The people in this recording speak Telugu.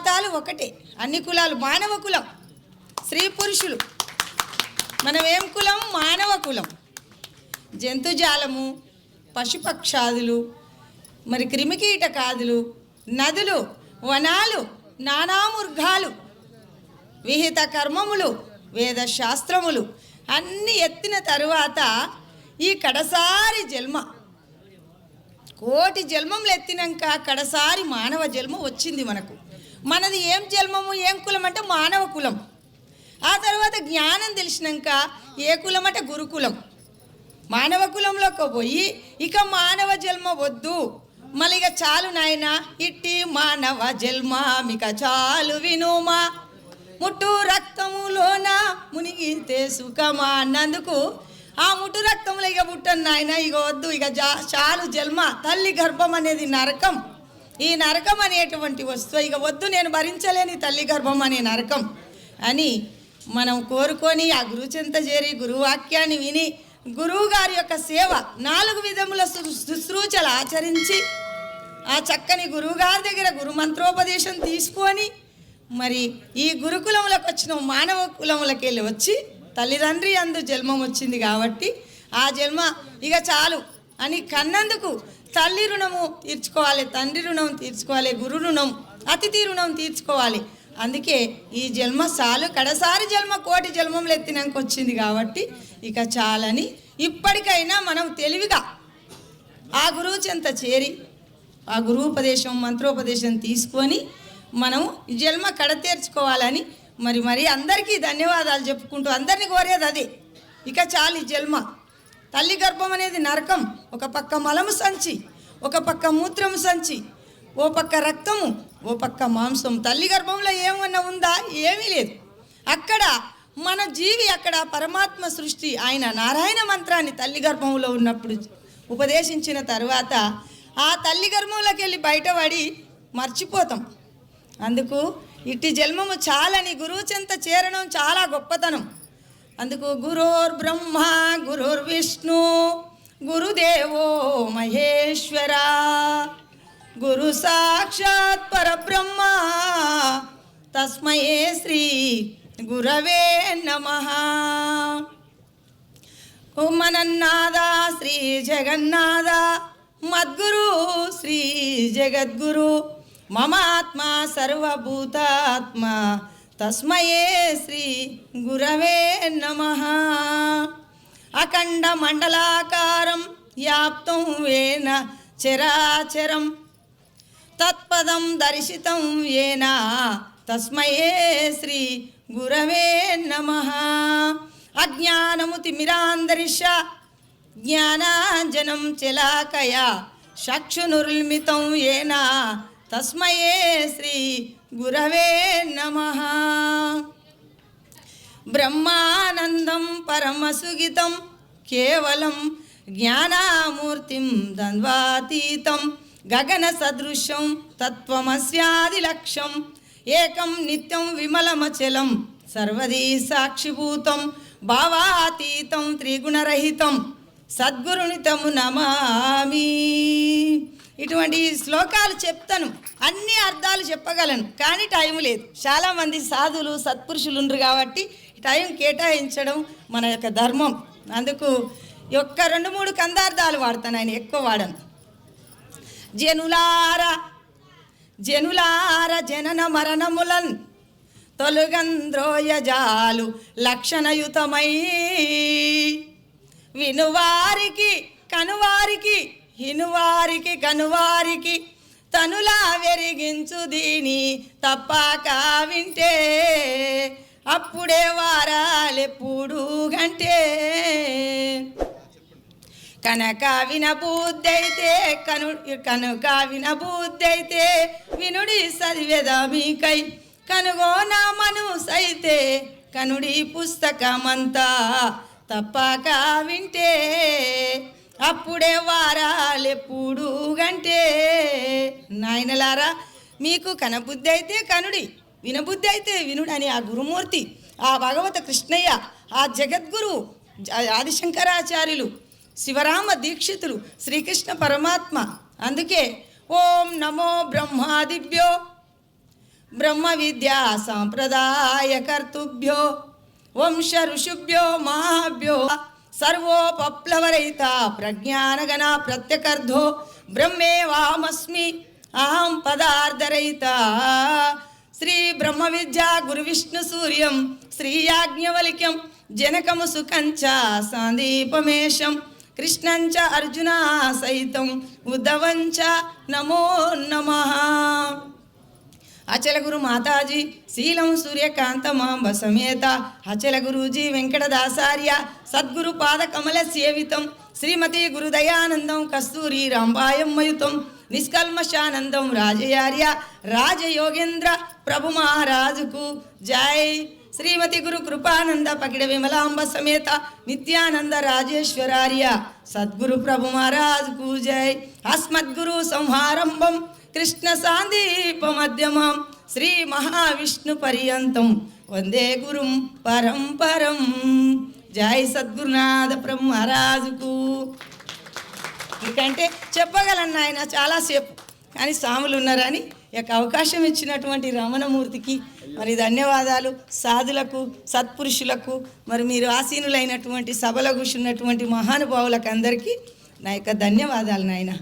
మతాలు ఒకటే. అన్ని కులాలు మానవ కులం. స్త్రీ పురుషులు. మనం ఏం కులం? మానవ కులం. జంతుజాలము పశుపక్షాదులు మరి క్రిమికీటకాదులు నదులు వనాలు నానామృగాలు విహిత కర్మములు వేద శాస్త్రములు అన్నీ ఎత్తిన తరువాత ఈ కడసారి జన్మ. కోటి జన్మములు ఎత్తినాక కడసారి మానవ జన్మ వచ్చింది మనకు. మనది ఏం జన్మము ఏం కులం అంటే మానవ కులం. ఆ తర్వాత జ్ఞానం తెలిసినాక ఏ కులం అంటే గురుకులం మానవ కులంలోకి పోయి ఇక మానవ జన్మ వద్దు. మళ్ళీ ఇక చాలు నాయన ఇట్టి మానవ జన్మ మిక చాలు వినుమా. ముట్టు రక్తములోన మునిగితే సుఖమా అన్నందుకు. ఆ ముట్టు రక్తంలో ఇక పుట్టను నాయన ఇక వద్దు. ఇక జా చాలు జన్మ. తల్లి గర్భం అనేది నరకం. ఈ నరకం అనేటువంటి వస్తువు. ఇక వద్దు నేను భరించలేని తల్లి గర్భం అనే నరకం అని మనం కోరుకొని ఆ గురుచింత చేరి గురువాక్యాన్ని విని గురువు గారి యొక్క సేవ నాలుగు విధముల శు- శుశ్రూషలు ఆచరించి ఆ చక్కని గురువుగారి దగ్గర గురు మంత్రోపదేశం తీసుకొని మరి ఈ గురుకులములకు వచ్చిన మానవ కులములకి వెళ్ళి వచ్చి తల్లిదండ్రి అందు జన్మం వచ్చింది కాబట్టి ఆ జన్మ ఇక చాలు. అని కన్నందుకు తల్లి రుణము తీర్చుకోవాలి తండ్రి రుణం తీర్చుకోవాలి గురు రుణం అతిథి రుణం తీర్చుకోవాలి. అందుకే ఈ జన్మ చాలు కడసారి జన్మ కోటి జన్మములు ఎత్తినాక వచ్చింది కాబట్టి ఇక చాలని ఇప్పటికైనా మనం తెలివిగా ఆ గురువు చెంత చేరి ఆ గురువుపదేశం మంత్రోపదేశం తీసుకొని మనం ఈ జన్మ కడతీర్చుకోవాలని మరి మరి అందరికీ ధన్యవాదాలు చెప్పుకుంటూ అందరిని కోరేది అదే. ఇక చాలు ఈ జన్మ. తల్లి గర్భం అనేది నరకం. ఒక పక్క మలము సంచి ఒక పక్క మూత్రము సంచి ఓ పక్క రక్తము ఓ పక్క మాంసం తల్లి గర్భంలో ఏమన్నా ఉందా? ఏమీ లేదు. అక్కడ మన జీవి అక్కడ పరమాత్మ సృష్టి ఆయన నారాయణ మంత్రాన్ని తల్లి గర్భంలో ఉన్నప్పుడు ఉపదేశించిన తర్వాత ఆ తల్లి గర్భంలోకి వెళ్ళి బయటపడి మర్చిపోతాం. అందుకు ఇట్టి జన్మము చాలని గురువు చెంత చేరడం చాలా గొప్పతనం. అందుకు గురోర్ బ్రహ్మ గురుర్ విష్ణు గురుదేవో మహేశ్వర గురు సాక్షాత్ పరబ్రహ్మ తస్మయే శ్రీ గురవే నమ. కుమ్మనన్నాద శ్రీ జగన్నాథ మద్గురు శ్రీ జగద్గురు మమాత్మ సర్వభూతాత్మ తస్మయే శ్రీ గురవే నమ. అఖండ మండలాకారం వ్యాప్తం వేన చరాచరం. తత్పదం దర్శితం ఏన తస్మయే శ్రీ గురవే నమ. అజ్ఞానము తిమిరాందరిష జ్ఞానాంజనం చలాకయా చక్షునుర్మితం ఏనా తస్మయే శ్రీ గురవే నమ. బ్రహ్మానందం పరమసుగితం కేవలం జ్ఞానామూర్తిం ద్వంద్వాతీతం గగన సదృశం తత్వమస్యాదిలక్ష్యం ఏకం నిత్యం విమలమచలం సర్వదీ సాక్షిభూతం భావాతీతం త్రిగుణరహితం సద్గురునితము నమామి. ఇటువంటి శ్లోకాలు చెప్తాను. అన్ని అర్థాలు చెప్పగలను. కానీ టైం లేదు. చాలామంది సాధులు సత్పురుషులు ఉండరు కాబట్టి టైం కేటాయించడం మన యొక్క ధర్మం. అందుకు యొక్క ఒక్క రెండు మూడు కందార్థాలు వాడతాను ఆయన ఎక్కువ వాడను. జనులార జనులార జనన మరణములన్ తొలగంద్రోయజాలు లక్షణయుతమై. వినువారికి కనువారికి ఇనువారికి కనువారికి తనులా వెరిగించు దీని తప్పాక వింటే అప్పుడే వారాలెప్పుడు గంటే. కనక వినబుద్ధైతే కను కనుక వినబుద్ధైతే వినుడి చదివేదా మీకై. కనుగోన మనసైతే కనుడి పుస్తకమంతా తప్పక వింటే. అప్పుడే వారాలెప్పుడు గంటే. నాయనలారా మీకు కనబుద్ధి అయితే కనుడి వినబుద్ధి అయితే వినుడు అని ఆ గురుమూర్తి ఆ భగవత కృష్ణయ్య ఆ జగద్గురు జ- ఆదిశంకరాచార్యులు శివరామ దీక్షితులు శ్రీకృష్ణ పరమాత్మ. అందుకే ఓం నమో బ్రహ్మాదిభ్యో బ్రహ్మ విద్యా సాంప్రదాయ కర్తృభ్యో వంశ ఋషుభ్యో మహాభ్యో. సర్వోపప్లవరయిత ప్రజ్ఞానగణ ప్రత్యకర్ధో బ్రహ్మేవామస్మి అహం పదార్థరహిత. శ్రీ బ్రహ్మ విద్యా గురు విష్ణు సూర్యం శ్రీ యాజ్ఞవలిక్యం జనకము సుఖంచ సందీపమేషం కృష్ణంచ అర్జున సహితం ఉద్ధవంచ నమో నమః. అచల గురు మాతాజీ శీలం సూర్యకాంత మాంబ సమేత. అచల గురూజీ వెంకటదాసార్య సద్గురు పాద కమల సేవితం. శ్రీమతి గురుదయానందం కస్తూరి రాంబాయమ్మయుతం. నిష్కల్మశానందం రాజయార్య రాజయోగేంద్ర ప్రభు మహారాజుకు. జై. శ్రీమతి గురు కృపానంద పకిడ విమలాంబ సమేత నిత్యానంద రాజేశ్వరార్య. సద్గురు ప్రభు మహారాజ్ పూజై. అస్మద్గురు సంహారంభం. కృష్ణ సాందీప మధ్యమం. శ్రీ మహావిష్ణు పర్యంతం. వందే గురుం పరంపరం జై సద్గురునాథ ప్రభు మహారాజుకు. ఎందుకంటే చెప్పగలను ఆయన చాలాసేపు. కానీ స్వాములు ఉన్నారని యొక్క అవకాశం ఇచ్చినటువంటి రమణమూర్తికి మరి ధన్యవాదాలు. సాధులకు సత్పురుషులకు మరి మీరు ఆసీనులైనటువంటి సభలో కూర్చున్నటువంటి మహానుభావులకు అందరికీ నా యొక్క ధన్యవాదాలు నాయన.